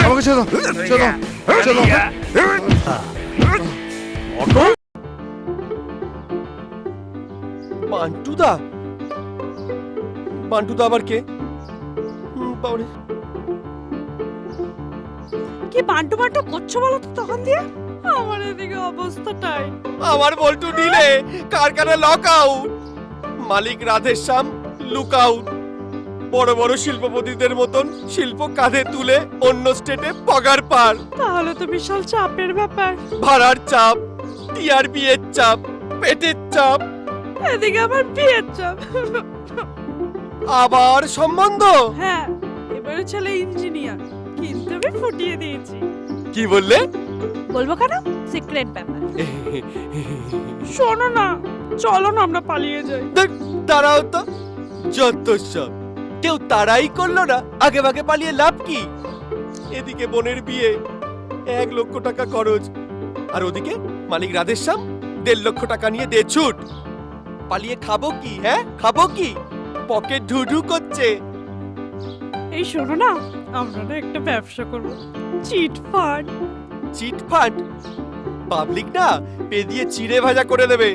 আমাকে ছেড়ে দাও। ছেড়ে দাও। ছেড়ে দাও। অটো বান্টুদা বান্টুদা আবার কে? হুম, বাবারে। কি বান্টু বান্টু করছ বলো তো তখন দিয়ে? আমার এদিকে অবস্থাটাই। আমার বল্টু নিলে কারখানা লক আউট মালিক রাধেশ্যাম লুক আউট বড় বড় শিল্পপতিদের মতন শিল্প কাঁধে তুলে অন্য স্টেটে পগার পার। তাহলে তো বিশাল চাপের ব্যাপার। ভাড়ার চাপ টিআরপি এর চাপ পেটের চাপ। এদিকে আমার বিয়ের চাপ। আবার সম্বন্ধ? হ্যাঁ এবারে ছেলে ইঞ্জিনিয়ার। কিন্তু আমি ফুটিয়ে দিয়েছি। কি বললে? বলব কেন? সিক্রেট ব্যাপার। শোনো না চলো না আমরা পালিয়ে যাই। দেখ, দাঁড়াও তো। যত সব। কেউ তারাই করল না। আগে ভাগে পালিয়ে লাভ কি? এদিকে বোনের বিয়ে এক লক্ষ টাকা খরচ। আর ওদিকে মালিক রাধেশ্যাম দেড় লক্ষ টাকা নিয়ে দে ছুট। পালিয়ে খাব কি হ্যাঁ? খাব কি? পকেট ঢুঢু করছে। এই শোনো না আমরা না একটা ব্যবসা করব। Chit fund. Chit fund? Public না পে দিয়ে চিড়ে ভাজা করে দেবে।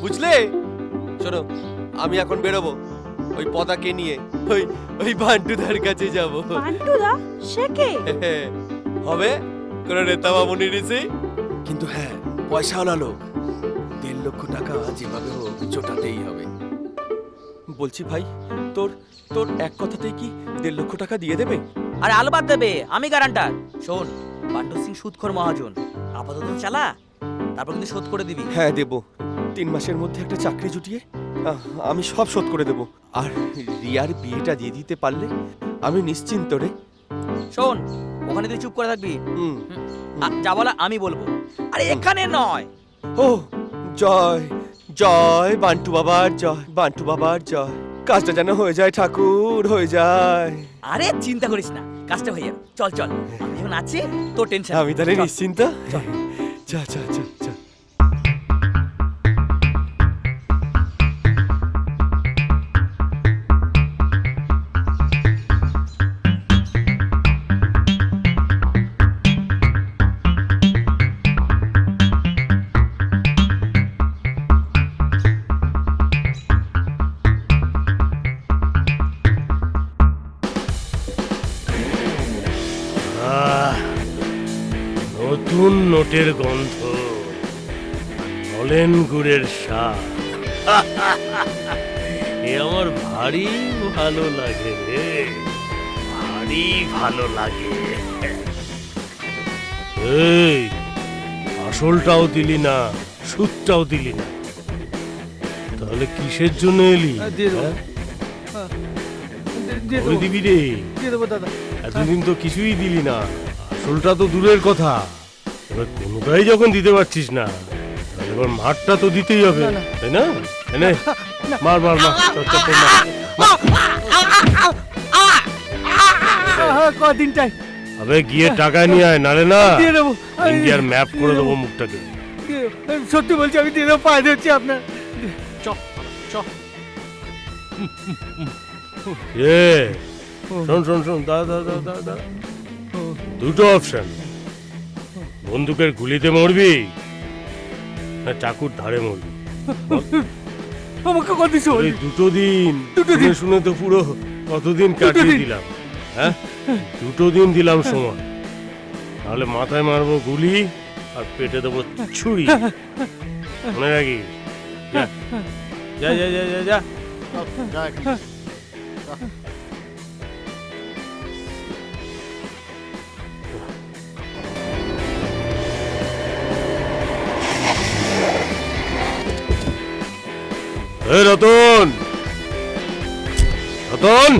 বুঝলে? শোনো আমি এখন বেরোবো। ওই পদাকে নিয়ে ওই ওই বান্টুদার কাছে যাব। বান্টুদা? সে কে? হবে কোন নেতা মামুনি রিসি কিন্তু হ্যাঁ পয়সাওয়ালা লোক। দেড় লক্ষ টাকা যেভাবে হোক জোটাতেই হবে। বলছি ভাই তোর তোর এক কথাতেই কি দেড় লক্ষ টাকা দিয়ে দেবে? আরে আলবাদ দেবে আমি গ্যারান্টার শোন বান্টু সিং সুদখোর মহাজন। আপাতত চালা তারপর কিন্তু শোধ করে দিবি। হ্যাঁ দেব। তিন মাসের মধ্যে একটা চাকরি জুটিয়ে আমি সব শোধ করে দেব। আর রিয়ার বিয়েটা দিয়ে দিতে পারলে আমি নিশ্চিন্ত রে। শোন ওখানে তুই চুপ করে থাকবি। হুম। যা বলা আমি বলব। আরে এখানে নয়। ও জয় জয় বান্টু বাবার জয় বান্টু বাবার জয়। কাজটা যেন হয়ে যায় ঠাকুর হয়ে যায়। আরে চিন্তা করিস না কাজটা হয়ে যাবে। চল চল আমি যখন আছি তোর টেনশন আমি তাহলে নিশ্চিন্ত? যা যা যা। নোটের গন্ধ নলেন গুড়ের স্বাদ। এ আমার ভারী ভালো লাগে রে ভারী ভালো লাগে। এই আসলটাও দিলি না সুদটাও দিলি না। তাহলে কিসের জন্য এলি? হ্যাঁ? দিবি। রে। এতদিন তো কিছুই দিলি না। আসলটা তো দূরের কথা। এবার কোনোটাই যখন দিতে পারছিস না তাহলে এবার মারটা তো দিতেই হবে তাই না? এনে মার মার মার চল, চল, চল, মার। কদিনটাই আবে গিয়ে টাকা নিয়ে আয় নালে না দিয়ে দেবো। ইন্ডিয়ার ম্যাপ করে দেবো মুখটাকে। সত্যি বলছি আমি দিয়ে দেবো পায়ে দিচ্ছি আপনার। এ শোন শোন শোন দাদা দাঁড়া দাঁড়া। দুটো অপশন বন্দুকের গুলিতে মরবি না চাকুর ধারে মরবি। আমাকে কত দিছো এই দুটো দিন। দুটো শুনে দিন। শুনে তো পুরো কতদিন কাটিয়ে দিলাম হ্যাঁ? দুটো দিন দিলাম সময়। তাহলে মাথায় মারবো গুলি আর পেটে দেবো ছুরি। মনে রাখি যা যা। যা যা যা। এ রতন! রতন!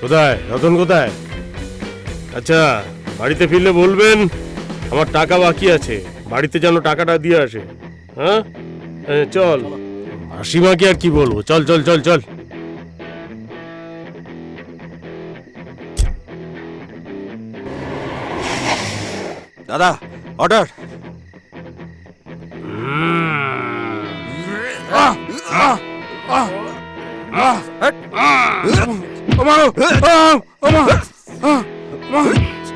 কোথায়? রতন কোথায়? আচ্ছা বাড়িতে ফিরলে বলবেন, আমার টাকা বাকি আছে। বাড়িতে যেন টাকাটা দিয়ে আসে। হ্যাঁ? চল। মাসিমাকে আর কি বলব? চল চল চল চল। দাদা অর্ডার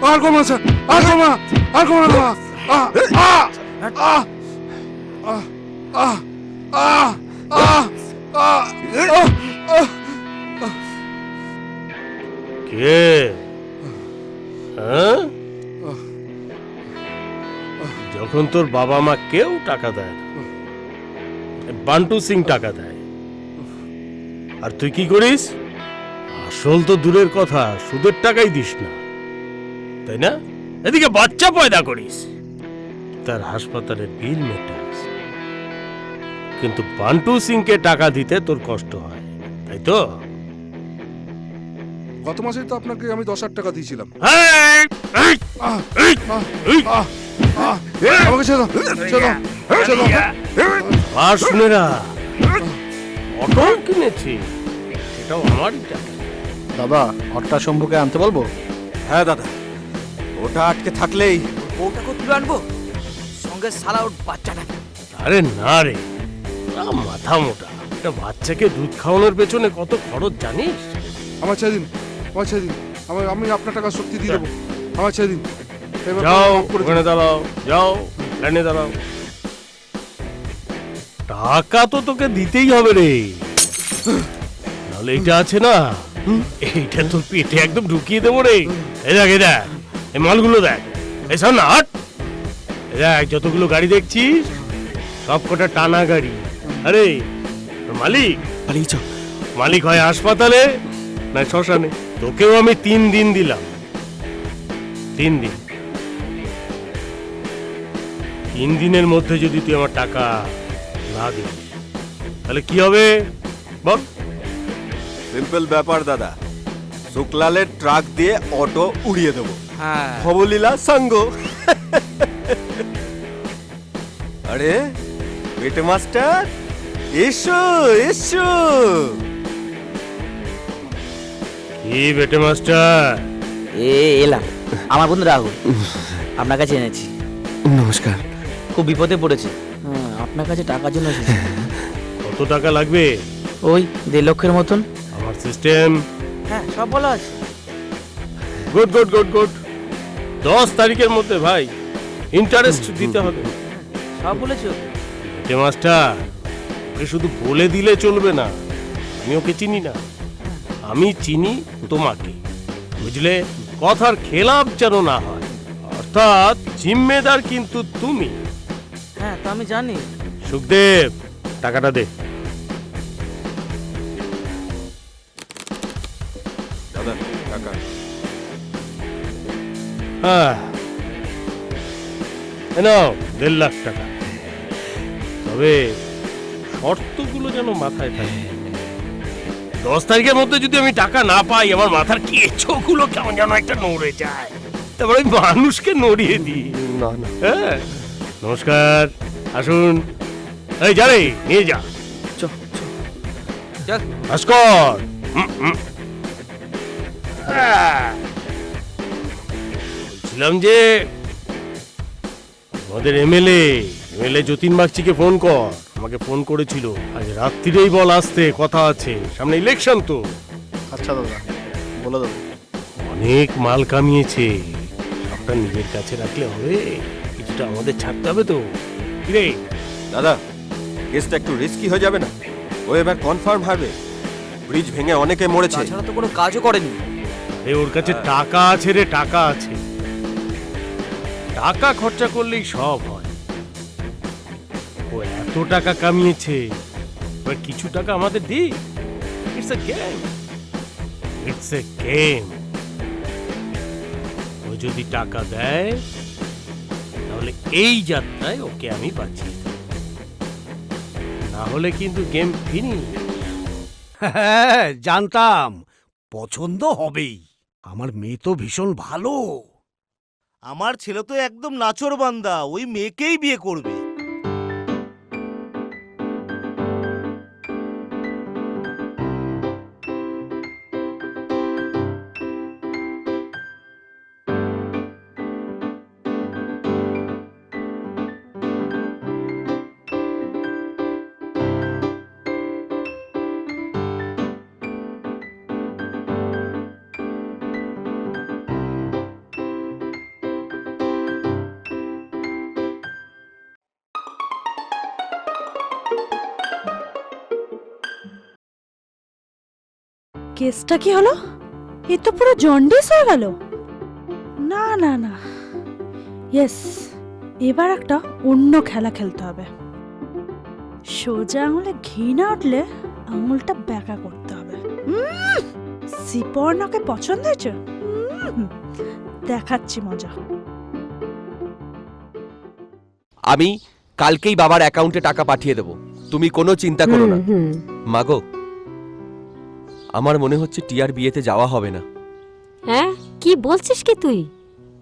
আর কমা স্যার আর কমা আর কমা না আহ আহ আহ আহ আহ আহ কে হ্যাঁ যখন তোর বাবা মা কেউ টাকা দেয় না বান্টু সিং টাকা দেয়। আর তুই কি করিস? আসল তো দূরের কথা সুদের টাকাই দিস না। তাই না? এদিকে বাচ্চা পয়দা করিস। তার হাসপাতালের বিল মেটাস কিন্তু বান্টু সিংকে টাকা দিতে তোর কষ্ট হয় তাই তো? গত মাসে তো আপনাকে আমি দশ হাজার টাকা দিয়েছিলাম। আমাকে ছেড়ে দাও ছেড়ে দাও ছেড়ে দাও আর শুনেরা অটো কিনেছি সেটাও আমারই টাকা। দাদা হটটা শম্ভুকে আনতে বলব? হ্যাঁ দাদা। ওটা আটকে থাকলেই। বউটাকে তুলে আনব? সঙ্গে সালা ওর বাচ্চাটা। আরে না রে আ, মাথা মোটা। একটা বাচ্চাকে দুধ খাওয়ানোর পেছনে কত খরচ জানিস? আমার ছেড়ে দিন আমার ছেড়ে দিন। আমি আমি আপনার টাকা শক্তি দিয়ে দেবো। আমার ছেড়ে দিন। যাও ওখানে দাঁড়াও যাও লাইনে দাঁড়াও। টাকা তো তোকে দিতেই হবে রে। নাহলে এইটা আছে না। এইটা তোর পেটে একদম ঢুকিয়ে দেবো রে। এই দেখ এই দেখ এই মালগুলো দেখ। এই শোন না হট। দেখ যতগুলো গাড়ি দেখছিস সব কটা টানা গাড়ি। আরে মালিক? পালিয়ে চল। মালিক হয় হাসপাতালে না শ্মশানে। তোকেও আমি তিন দিন দিলাম। তিন দিন। তিন দিনের মধ্যে যদি তুই আমার টাকা না দিস তাহলে কি হবে? বল। সিম্পল ব্যাপার দাদা। শুক্লালের ট্রাক দিয়ে অটো উড়িয়ে দেবো। হ্যাঁ। খবলীলা সঙ্গ। আরে বেটে মাস্টার এসো এসো। কি বেটে মাস্টার এ এলাম। আমার বন্ধু রাহুল আপনার কাছে এনেছি। নমস্কার। খুব বিপদে পড়েছে। হ্যাঁ, আপনার কাছে টাকার জন্য এসেছি। কত টাকা লাগবে? ওই দেড় লক্ষের মতন। আমার সিস্টেম হ্যাঁ সব বলা আছে। গুড গুড গুড গুড দশ তারিখের মধ্যে ভাই। ইন্টারেস্ট দিতে হবে। সব বলেছ বেটে মাস্টার? ওকে শুধু বলে দিলে চলবে না। আমি ওকে চিনি না। আমি চিনি তোমাকে। বুঝলে? কথার খেলাপ যেন না হয়। অর্থাৎ জিম্মেদার কিন্তু তুমি। হ্যাঁ তা আমি জানি। সুখদেব টাকাটা দে। দাদা টাকা। হ্যাঁ। নাও দেড় লাখ টাকা। তবে শর্তগুলো যেন মাথায় থাকে। দশ তারিখের মধ্যে যদি আমি টাকা না পাই আমার মাথার কেঁচোগুলো কেমন যেন একটা নড়ে যায়। তারপর ওই মানুষকে নড়িয়ে দিই। না না। হ্যাঁ। নমস্কার। আসুন। এই যা রে নিয়ে যা। চল ভাস্কর। হুম, হুম। আহ! বলছিলাম যে আমাদের এমএলএ এমএলএ যতীন বাগচিকে ফোন কর। আমাকে ফোন করেছিল। আজ রাত্রিরেই বল আসতে কথা আছে। সামনে ইলেকশন তো। আচ্ছা দাদা। বলে দেবো। অনেক মাল কামিয়েছে। সবটা নিজের কাছে রাখলে হবে। কিছুটা আমাদের ছাড়তে হবে তো। কিরে? দাদা কেসটা একটু রিস্কি হয়ে যাবে না? ও এবার কনফার্ম হবে ব্রিজ ভেঙে অনেকে মরেছে। তাছাড়া তো কোনো কাজও করেনি। আরে ওর কাছে টাকা আছে রে টাকা আছে। টাকা খরচা করলেই সব হয়। ও এত টাকা কামিয়েছে। এবার কিছু টাকা আমাদের দি it's a game it's a game ও যদি টাকা দেয় তাহলে এই যাত্রায় ওকে আমি পাচ্ছি না হলে কিন্তু গেম ফিনিশ হ্যাঁ জানতাম। পছন্দ হবেই। আমার মেয়ে তো ভীষণ ভালো। আমার ছেলে তো একদম নাচর বান্দা ওই মেয়েকেই বিয়ে করবে। কেসটা কি হলো? এ তো পুরো জন্ডিস হয়ে গেল। না না না। ইয়েস এবার একটা অন্য খেলা খেলতে হবে। সোজা আঙুলে ঘি না উঠলে আঙুলটা ব্যাকা করতে হবে। সিপর্ণকে পছন্দ হয়েছে? দেখাচ্ছি মজা। আমি কালকেই বাবার অ্যাকাউন্টে টাকা পাঠিয়ে দেব। তুমি কোনো চিন্তা করো না। মাগো আমার মনে হচ্ছে টিয়ার বিয়েতে যাওয়া হবে না। হ্যাঁ? কি বলছিস কি তুই?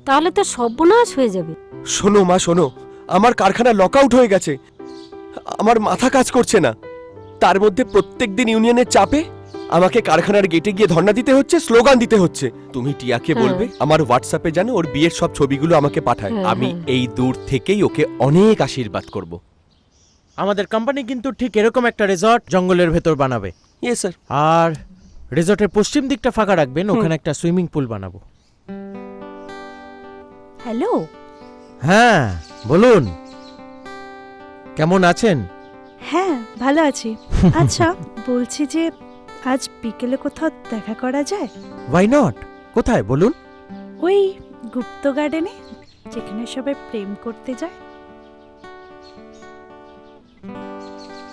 তাহলে তো সর্বনাশ হয়ে যাবে। শোনো মা শোনো। আমার কারখানা লকআউট হয়ে গেছে। আমার মাথা কাজ করছে না। তার মধ্যে প্রত্যেকদিন ইউনিয়নের চাপে আমাকে কারখানার গেটে গিয়ে ধর্ণা দিতে হচ্ছে স্লোগান দিতে হচ্ছে। তুমি টিয়াকে হ্যাঁ। বলবে আমার হোয়াটসঅ্যাপে যেন ওর বিয়ের সব ছবিগুলো আমাকে পাঠায়। হ্যাঁ, আমি হ্যাঁ। এই দূর থেকেই ওকে অনেক আশীর্বাদ করব। আমাদের কোম্পানি কিন্তু ঠিক এরকম একটা রিসর্ট জঙ্গলের ভেতর বানাবে। ইয়েস স্যার আর রিসর্টের পশ্চিম দিকটা ফাঁকা রাখবেন ওখানে একটা সুইমিং পুল বানাবো। হ্যালো? হ্যাঁ বলুন। কেমন আছেন? হ্যাঁ ভালো আছি। আচ্ছা বলছি যে আজ বিকেলে কোথাও দেখা করা যায়? ওয়াই নট কোথায় বলুন? ওই গুপ্ত গার্ডেনে যেখানে সবাই প্রেম করতে যায়।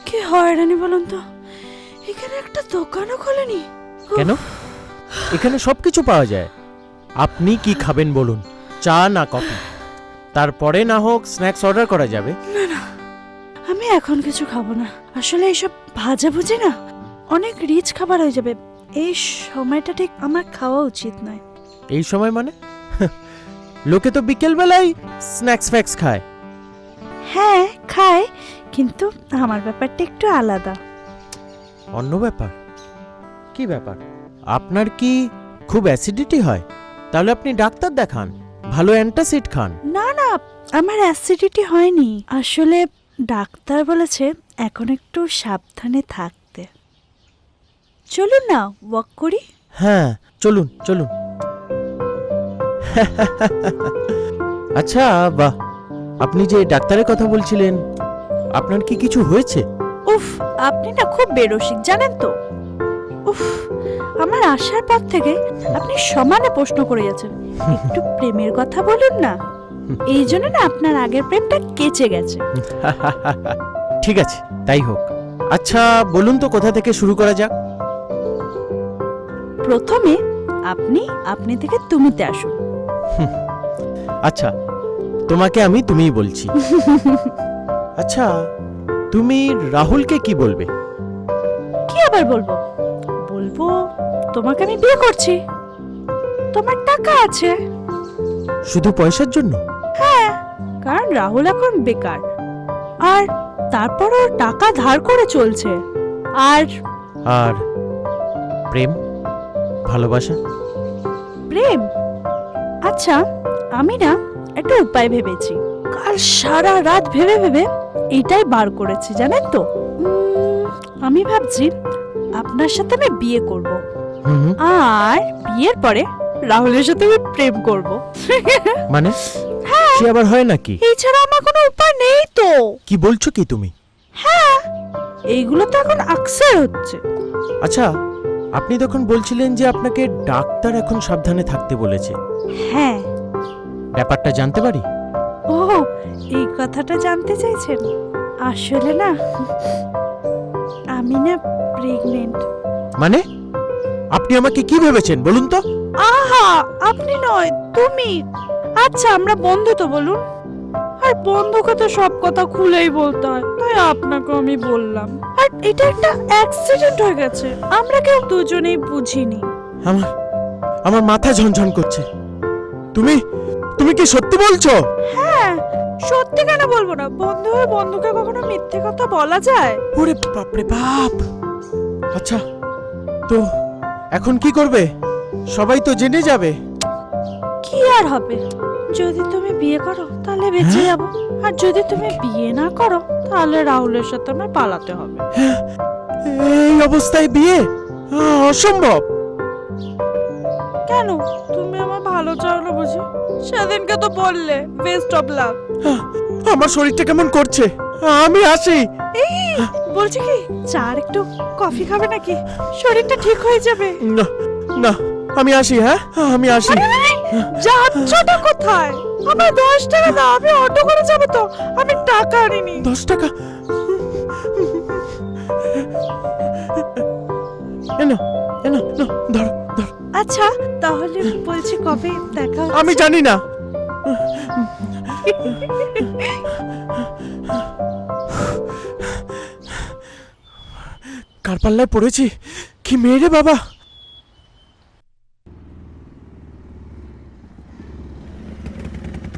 কি হয়রানি বলুন তো? এখানে একটা দোকানও খোলেনি। কেন? এখানে সবকিছু পাওয়া যায়। আপনি কি খাবেন বলুন? চা না কফি? তারপরে না হোক স্ন্যাক্স অর্ডার করা যাবে। না না আমি এখন কিছু খাব না। আসলে এইসব ভাজা ভুজি না। অনেক রিচ খাবার হয়ে যাবে। এই সময়টা ঠিক আমার খাওয়া উচিত নয়। এই সময় মানে? লোকে তো বিকেল বেলায় স্ন্যাক্স ফ্যাক্স খায়। হ্যাঁ খায় কিন্তু আমার ব্যাপারটা একটু আলাদা। অন্য ব্যাপার। কি ব্যাপার? আপনার কি খুব অ্যাসিডিটি হয়? তাহলে আপনি ডাক্তার দেখান ভালো অ্যান্টাসিড খান। না না আমার অ্যাসিডিটি হয়নি। আসলে ডাক্তার বলেছে এখন একটু সাবধানে থাকতে। চলুন না ওয়াক করি? হ্যাঁ চলুন চলুন। আচ্ছা বাহ। আপনি যে ডাক্তারের কথা বলছিলেন আপনার কি কিছু হয়েছে? উফ আপনি না খুব বেরসিক জানেন তো? উফ আমার আসার পর থেকে আপনি সমানে প্রশ্ন করে যাচ্ছেন। একটু প্রেমের কথা বলুন না। এই জন্য না আপনার আগের প্রেমটা কেচে গেছে। ঠিক আছে তাই হোক। আচ্ছা বলুন তো কোথা থেকে শুরু করা যাক? প্রথমে আপনি আপনি থেকে তুমিতে আসুন। আচ্ছা তোমাকে আমি তুমিই বলছি। আচ্ছা তুমি রাহুলকে কি বলবে? কি আবার বলব? বলব তোমাকে আমি বিয়ে করছি। তোমার টাকা আছে। শুধু পয়সার জন্য? হ্যাঁ কারণ রাহুল এখন বেকার। আর তারপর ওর টাকা ধার করে চলছে। আর আর প্রেম? ভালোবাসা? প্রেম? আচ্ছা আমি না একটা উপায় ভেবেছি। কাল সারা রাত ভেবে ভেবে এটাই বার করেছি জানেন তো? আমি ভাবছি আপনার সাথে আমি বিয়ে করব। আর বিয়ের পরে রাহুলের সাথে আমি প্রেম করব। মানে? সে আবার হয় নাকি? এছাড়া আমার কোনো উপায় নেই তো। কি বলছো কি তুমি? হ্যাঁ এইগুলো তো এখন আকসার হচ্ছে। আচ্ছা আপনি তখন বলছিলেন যে আপনাকে ডাক্তার এখন সাবধানে থাকতে বলেছে। হ্যাঁ। ব্যাপারটা জানতে পারি? ও এই কথাটা জানতে চাইছেন? আসলে না আমি না প্রেগনেন্ট মানে? আপনি আমাকে কি ভেবেছেন বলুন তো? আহা আপনি নয় তুমি। আচ্ছা আমরা বন্ধু তো বলুন। আর বন্ধুকে তো সব কথা খুলেই বলতে হয় তাই আপনাকে আমি বললাম। আর এটা একটা অ্যাক্সিডেন্ট হয়ে গেছে আমরা কেউ দুজনেই বুঝিনি। আমার আমার মাথা ঝনঝন করছে। তুমি তুমি কি সত্যি বলছো? হ্যাঁ সত্যি কেন বলব না? বন্ধু হয়ে বন্ধুকে কখনো মিথ্যে কথা বলা যায়? ওরে বাপরে বাপ! আচ্ছা তো এখন কি করবে? সবাই তো জেনে যাবে। কি আর হবে? যদি তুমি বিয়ে করো তাহলে বেঁচে যাব। আর যদি তুমি বিয়ে না করো তাহলে রাহুলের সাথে আমার পালাতে হবে। এই অবস্থায় বিয়ে? অসম্ভব। কেন? তুমি আমার ভালো চাও না বুঝি? সেদিনকে তো বললে বেস্ট অফ লাক আমার শরীরটা কেমন করছে? আমি আসি। এই বলছি কি চার একটু কফি খাবে নাকি? শরীরটা ঠিক হয়ে যাবে। না না আমি আসি হ্যাঁ? আমি আসি। যাচ্ছটা কোথায়? আমার দশ টাকা দাও আমি অটো করে যাব তো। আমি টাকা আনিনি। দশ টাকা? এনো এনো না। আচ্ছা তাহলে বলছি কবে দেখা হচ্ছে? আমি জানি না। কার পাল্লায় পড়েছি? কি মেয়ে রে বাবা?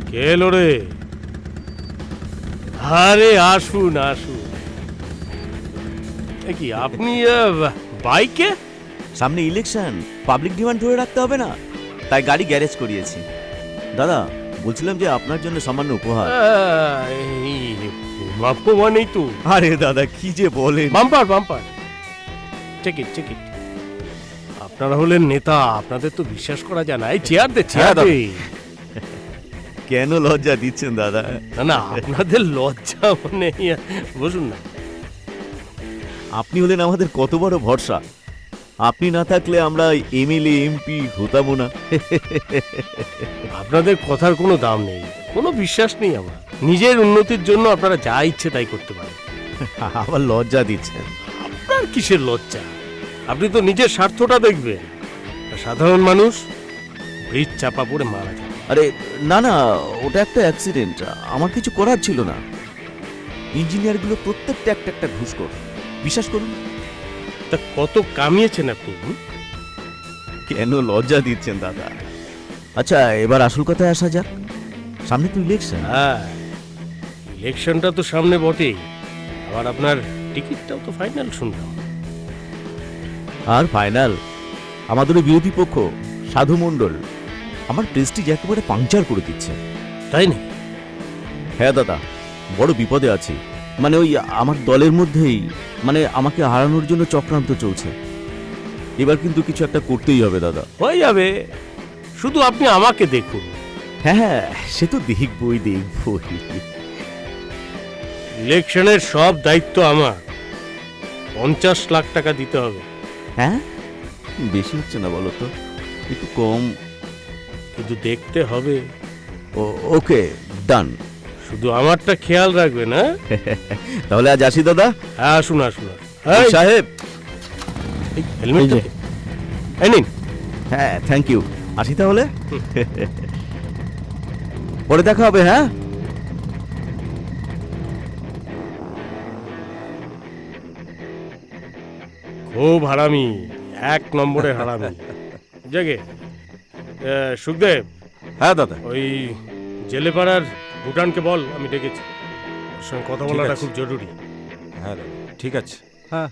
কে এলো রে? আরে আসুন আসুন। এ কি আপনি আহ, বাইকে? সামনে ইলেকশন পাবলিক ডিমান্ড ধরে রাখতে হবে না। তাই গাড়ি গ্যারেজ করিয়েছি। দাদা বলছিলাম যে আপনার জন্য সামান্য উপহার। আহ, মানেই তো। আরে দাদা কি যে বলেন। Bumper bumper. টিকিট টিকিট আপনারা হলেন নেতা আপনাদের তো বিশ্বাস করা যায় না। এই চেয়ার দে চেয়ার হ্যাঁ, দে। কেন লজ্জা দিচ্ছেন দাদা? না না আপনাদের লজ্জা মানে বসুন না। আপনি হলেন আমাদের কত বড় ভরসা। আপনি না থাকলে আমরা এমএলএ এমপি হতামও না। আপনাদের কথার কোনো দাম নেই কোনো বিশ্বাস নেই আমার। নিজের উন্নতির জন্য আপনারা যা ইচ্ছে তাই করতে পারেন। আবার লজ্জা দিচ্ছেন। আপনার কিসের লজ্জা? আপনি তো নিজের স্বার্থটা দেখবেন। সাধারণ মানুষ ব্রিজ চাপা পড়ে মারা যায়। আরে না না ওটা একটা অ্যাক্সিডেন্ট আমার কিছু করার ছিল না। ইঞ্জিনিয়ারগুলো প্রত্যেকটা একটা একটা ঘুষখোর বিশ্বাস করুন। তা কত কামিয়েছেন আপনি? কেন লজ্জা দিচ্ছেন দাদা? আচ্ছা এবার আসল কথায় আসা যাক। সামনে তো ইলেকশন হ্যাঁ ইলেকশনটা তো সামনে বটেই। আবার আপনার টিকিটটাও তো ফাইনাল শুনলাম। আর ফাইনাল আমাদের বিরোধী পক্ষ সাধু মণ্ডল আমার প্রেস্টিজ একেবারে পাংচার করে দিচ্ছে। তাই না হ্যাঁ দাদা বড় বিপদে আছি। মানে ওই আমার দলের মধ্যেই মানে আমাকে হারানোর জন্য চক্রান্ত চলছে। এবার কিন্তু কিছু একটা করতেই হবে দাদা। হয়ে যাবে। শুধু আপনি আমাকে দেখুন। হ্যাঁ হ্যাঁ সে তো দেখবই দেখবই। ইলেকশনের সব দায়িত্ব আমার। পঞ্চাশ লাখ টাকা দিতে হবে। হ্যাঁ? বেশি হচ্ছে না বলো তো? একটু কম। কিন্তু দেখতে হবে। ও- ওকে ডান। শুধু আমারটা খেয়াল রাখবেন হ্যাঁ? তাহলে আজ আসি দাদা। হ্যাঁ আসুন আসুন। এই, সাহেব। এই হেলমেটটা এই যে। এই নিন। হ্যাঁ থ্যাংক ইউ আসি তাহলে? পরে দেখা হবে হ্যাঁ? খুব হারামি এক নম্বরের হারামি। জাগে সুখদেব? হ্যাঁ দাদা। ওই জেলেপাড়ার ভুটানকে বল আমি ডেকেছি। ওর সঙ্গে কথা বলাটা আছে। খুব জরুরি। হ্যাঁ দাদা ঠিক আছে। হ্যাঁ।